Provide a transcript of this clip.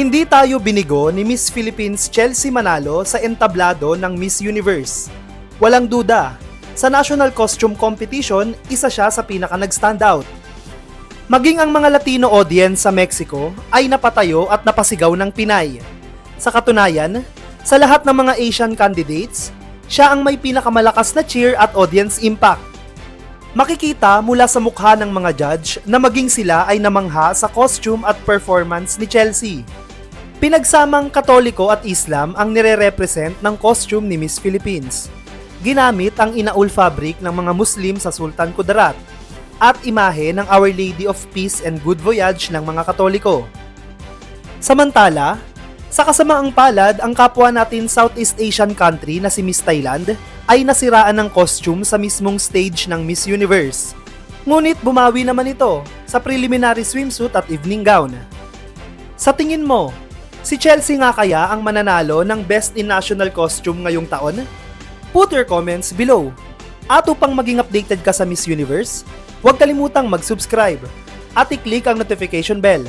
Hindi tayo binigo ni Miss Philippines Chelsea Manalo sa entablado ng Miss Universe. Walang duda, sa National Costume Competition, isa siya sa pinaka nag-stand out. Maging ang mga Latino audience sa Mexico ay napatayo at napasigaw ng Pinay. Sa katunayan, sa lahat ng mga Asian candidates, siya ang may pinakamalakas na cheer at audience impact. Makikita mula sa mukha ng mga judge na maging sila ay namangha sa costume at performance ni Chelsea. Pinagsamang Katoliko at Islam ang nire-represent ng costume ni Miss Philippines. Ginamit ang inaul fabric ng mga Muslim sa Sultan Kudarat at imahe ng Our Lady of Peace and Good Voyage ng mga Katoliko. Samantala, sa kasamaang palad, ang kapwa natin Southeast Asian country na si Miss Thailand ay nasiraan ng costume sa mismong stage ng Miss Universe. Ngunit bumawi naman ito sa preliminary swimsuit at evening gown. Sa tingin mo, si Chelsea nga kaya ang mananalo ng Best in National Costume ngayong taon? Put your comments below. At upang maging updated ka sa Miss Universe, huwag kalimutang mag-subscribe at i-click ang notification bell